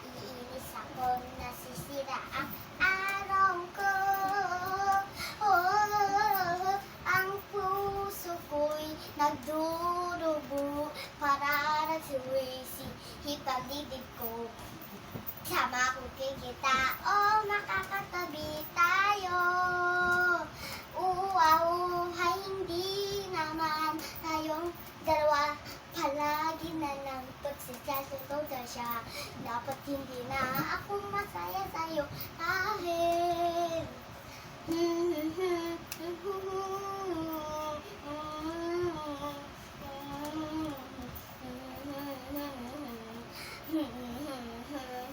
Naiinis ako, nasisira ang araw ko. Oh, ang puso ko'y nagdurubo para sa suwisi hipagdibig ko. Sama ko kay kita, oh makakatabi tayo. Uwaw, hindi naman tayong dalawa palagi na lang pagsasasundo na siya. Dapat hindi na ako masaya sa'yo dahil Naiinis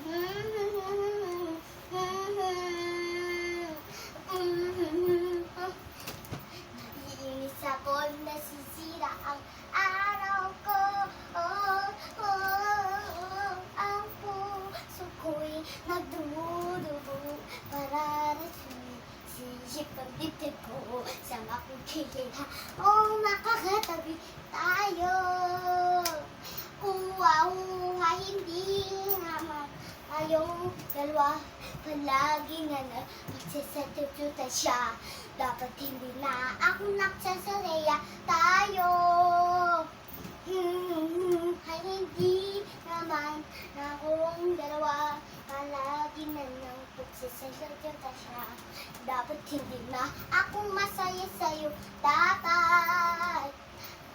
dibdib ko sa makikita. Oh, makakatabi tayo. Uwa-uwa, hindi naman tayong dalawa palagi na na pagsasatututa siya. Dapat hindi na ako nagsasaraya tayo. Hmm, ay hindi naman na akong dalawa palagi na nang pagsasatututa siya. Dapat hindi na ako masaya sa'yo. Dapat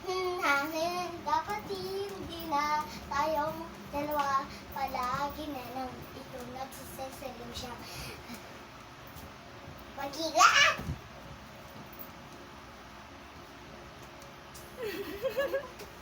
Hmm, namin dapat hindi na tayong dalawa palagi na lang ito nagsasasalo siya. Magila!